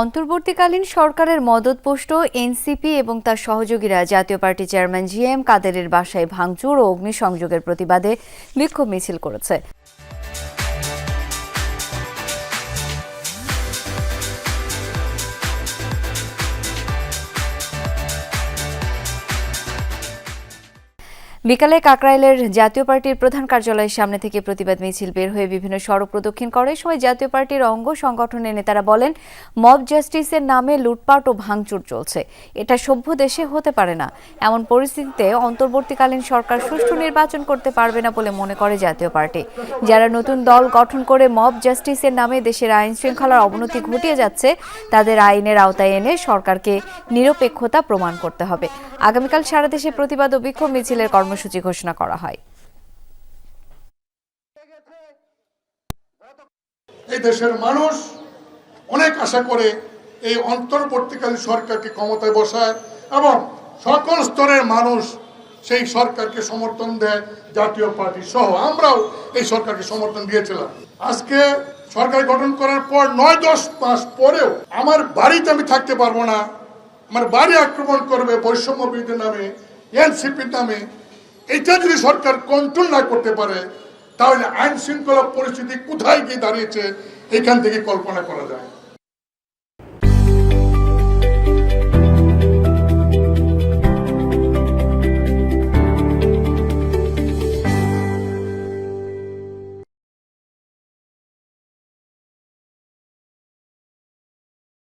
অন্তর্বর্তীকালীন সরকারের মদতপুষ্ট, এনসিপি এবং তার সহযোগীরা জাতীয় পার্টি চেয়ারম্যান জি এম কাদেরের বাসায় ভাঙচুর ও অগ্নিসংযোগের প্রতিবাদে বিক্ষোভ মিছিল করেছে। বিকালে কাকরাইলের জাতীয় পার্টির প্রধান কার্যালয়ের সামনে থেকে প্রতিবাদ মিছিল বের হয়ে বিভিন্ন সড়ক প্রদক্ষিণ করে। সময় জাতীয় পার্টির অঙ্গ সংগঠনের নেতারা বলেন, মব জাস্টিসের নামে লুটপাট ও ভাঙচুর চলছে। এটা সভ্য দেশে হতে পারে না। এমন পরিস্থিতিতে অন্তর্বর্তীকালীন সরকার সুষ্ঠু নির্বাচন করতে পারবে না বলে মনে করে জাতীয় পার্টি। যারা নতুন দল গঠন করে মব জাস্টিসের নামে দেশের আইন শৃঙ্খলার অবনতি ঘটিয়ে যাচ্ছে, তাদের আইনের আওতায় এনে সরকারকে নিরপেক্ষতা প্রমাণ করতে হবে। আগামীকাল সারা দেশে প্রতিবাদ ও বিক্ষোভ মিছিলের কর্মসূচি ঘোষণা করা হয়। এই দেশের মানুষ অনেক আশা করে এই অন্তর্বর্তীকালীন সরকারকে ক্ষমতায় বসায় এবং সকল স্তরের মানুষ সেই সরকারকে সমর্থন দেয়, জাতীয় পার্টি সহ। আমরাও এই সরকারকে সমর্থন দিয়েছিলাম। আজকে সরকার গঠন করার পর নয় দশ মাস পরেও আমার বাড়িতে আমি থাকতে পারব না। আমার বাড়ি আক্রমণ করবে বৈষম্য বিরোধী নামে, এনসিপির নামে এটা যদি সরকার কন্ট্রোল না করতে পারে, তাহলে আইন শৃঙ্খলা পরিস্থিতি কোথায় গিয়ে দাঁড়িয়েছে, এখান থেকে কল্পনা করা যায়।